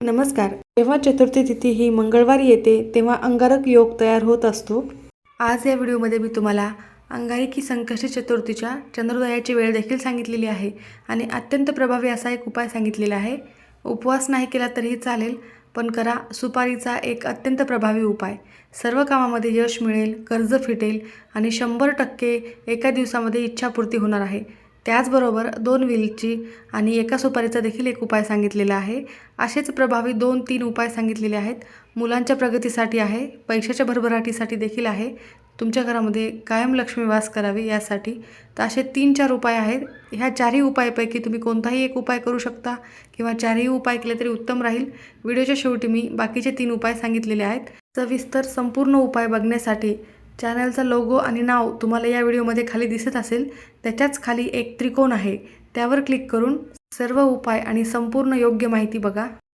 नमस्कार. जेव्हा चतुर्थी तिथी ही मंगळवारी येते तेव्हा अंगारक योग तयार होत असतो. आज या व्हिडिओमध्ये मी तुम्हाला अंगारकी संकष्टी चतुर्थीच्या चंद्रोदयाची वेळ देखील सांगितलेली आहे आणि अत्यंत प्रभावी असा एक उपाय सांगितलेला आहे. उपवास नाही केला तरीही चालेल पण करा सुपारीचा एक अत्यंत प्रभावी उपाय. सर्व कामामध्ये यश मिळेल कर्ज फिटेल आणि शंभर टक्के एका दिवसामध्ये इच्छापूर्ती होणार आहे. त्याचबरोबर दोन विलची आणि एका सुपारीचा देखील एक उपाय सांगितलेला आहे. असेच प्रभावी दोन तीन उपाय सांगितलेले आहेत. मुलांच्या प्रगतीसाठी आहे पैशाच्या भरभराटीसाठी देखील आहे. तुमच्या घरामध्ये कायम लक्ष्मी वास करावी यासाठी तर असे तीन चार उपाय आहेत. ह्या चारही उपायापैकी तुम्ही कोणताही एक उपाय करू शकता किंवा चारही उपाय केले तरी उत्तम राहील. व्हिडिओच्या शेवटी मी बाकीचे तीन उपाय सांगितलेले आहेत. सविस्तर संपूर्ण उपाय बघण्यासाठी चॅनलचा लोगो आणि नाव तुम्हाला या व्हिडिओमध्ये खाली दिसत असेल त्याच्याच खाली एक त्रिकोण आहे. त्यावर क्लिक करून सर्व उपाय आणि संपूर्ण योग्य माहिती बघा.